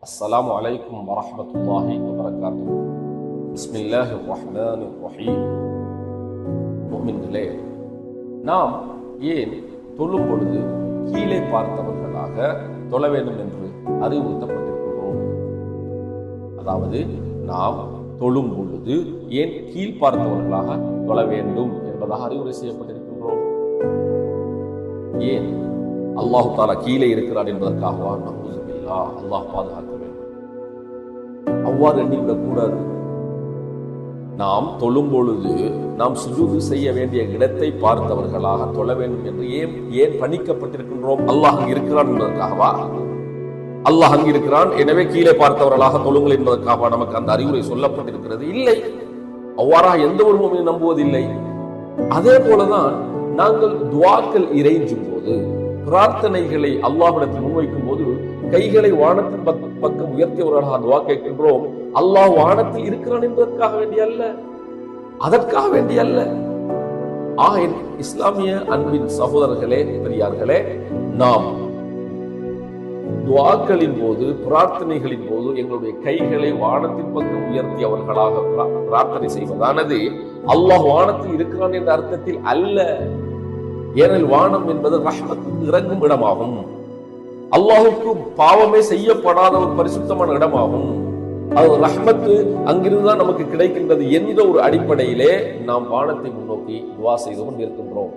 السلام عليكم ورحمة الله وبركاته بسم الله الرحمن الرحيم முஃமின்களே நாம் ஏன் தொழும் பொழுது கீழே பார்த்தவர்களாக தொழ வேண்டும் என்று அறிவுறுத்தப்பட்டிருக்கிறோம் அதாவது நாம் தொழும் பொழுது ஏன் கீழ் பார்த்தவர்களாக தொழ வேண்டும் என்பதாக அறிவுரை செய்யப்பட்டிருக்கின்றோம் ஏன் அல்லாஹு தாலா கீழே இருக்கிறான் என்பதற்காகவா நம்புதுமில்லா அல்லாஹ் பாதுகாக்க வேண்டும் அவ்வாறு எண்ணிவிடக் கூடாது. நாம் தொழும் பொழுது நாம் சுஜூது செய்ய வேண்டிய இடத்தை பார்த்தவர்களாக தொழ வேண்டும் என்று ஏன் ஏன் பணிக்கப்பட்டிருக்கின்றோம்? அல்லாஹ் அங்கு இருக்கிறான் என்பதற்காகவா? அல்லாஹ் அங்கு இருக்கிறான் எனவே கீழே பார்த்தவர்களாக தொழுங்கள் என்பதற்காக நமக்கு அந்த அறிவுரை சொல்லப்பட்டிருக்கிறது? இல்லை. அவ்வாறாக எந்த ஒரு மூமியும் நம்புவதில்லை. அதே போலதான் நாங்கள் துவாக்கள் இறைஞ்சும் போது பிரார்த்தனைகளை அல்லாஹிடத்தில் முன்வைக்கும் போது கைகளை வானத்தின் பக்கம் உயர்த்தியவர்களாக துவா கேட்கின்றோம். அல்லாஹ் வானத்தில் இருக்கிறான் என்பதற்காக வேண்டிய அல்ல அதற்காக வேண்டிய அல்ல ஆக இஸ்லாமிய அன்பின் சகோதரர்களே பெரியார்களே நாம் துவாக்களின் போது பிரார்த்தனைகளின் போது எங்களுடைய கைகளை வானத்தின் பக்கம் உயர்த்தி அவர்களாக பிரார்த்தனை செய்வதானது அல்லாஹ் வானத்தில் இருக்கிறான் என்ற அர்த்தத்தில் அல்ல. ஏனெனில் வானம் என்பது ரஹ்மத் இறங்கும் இடமாகும். அல்லாஹுக்கு பாவமே செய்யப்படாத ஒரு பரிசுத்தமான இடமாகும். அது ரஹ்மத்து அங்கிருந்து தான் நமக்கு கிடைக்கின்றது என்ற ஒரு அடிப்படையிலே நாம் வானத்தை முன்னோக்கி துவா செய்து கொண்டிருக்கின்றோம்.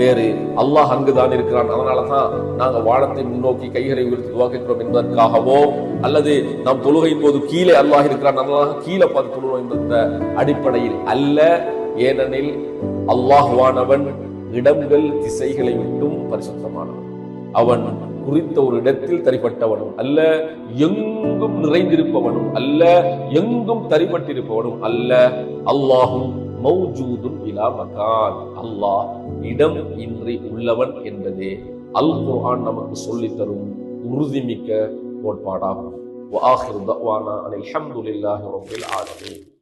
வேறு அல்லாஹ் அங்குதான் இருக்கிறான். அதனால தான் நாங்க வானத்தை முன்னோக்கி கைகளை உயர்த்தி துவாக்கின்றோம் என்பதற்காகவோ அல்லது நாம் தொழுகையின் போது கீழே அல்லாஹ் இருக்கிறான் அதனால கீழே பார்த்து தொழுவோம் என்ற அடிப்படையில் அல்ல. ஏனெனில் அல்லாஹ்வானவன் இடங்கள் திசைகளை விட்டும் பரிசுத்தமானவன். அவன் குறித்த ஒரு இடத்தில் தரிப்பட்டவனும் அல்ல எங்கும் நிறைந்திருப்பவனும் அல்ல எங்கும் தரிப்பட்டிருப்பவனும் அல்ல. அல்லாஹும் மௌஜூதும் இலா மகான். அல்லாஹ் இடம் இன்றி உள்ளவன் என்பதே அல் குர்ஆன் நமக்கு சொல்லித் தரும் உறுதிமிக்க கோட்பாடாகும். வாஹிர் தவானா அனில் ஹம்துலில்லாஹி ரப்பில் ஆலமீன்.